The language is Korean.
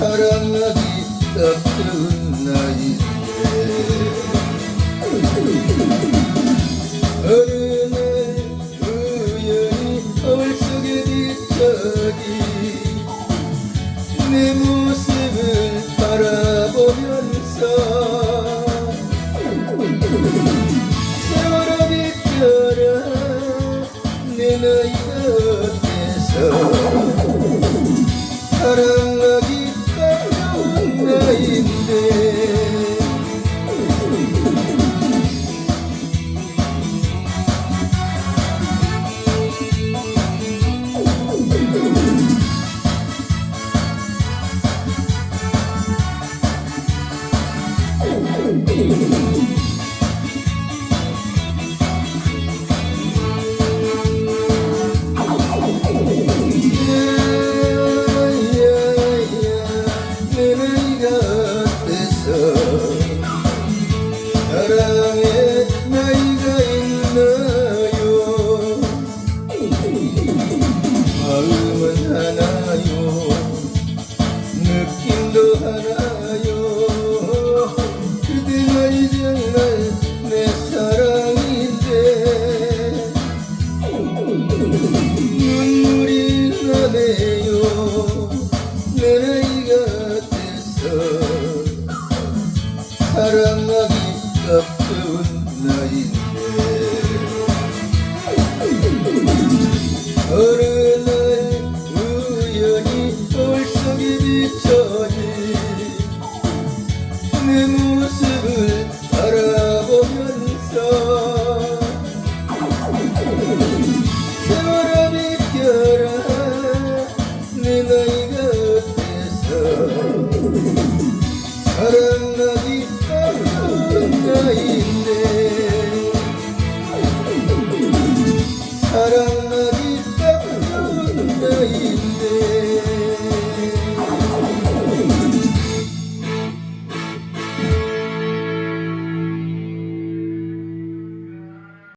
사랑하기 어떤 어느 날 우연히 거울 속에 뒤척이 내 모습을 바라보면서 세월아 비켜라 내 나이가 어때서 사랑하기 kalbimde 살아요. 그대가 정말 내 사랑인데. 눈물이 나네요. 내 나이가 돼서 사랑하기 가까운 나인데. in the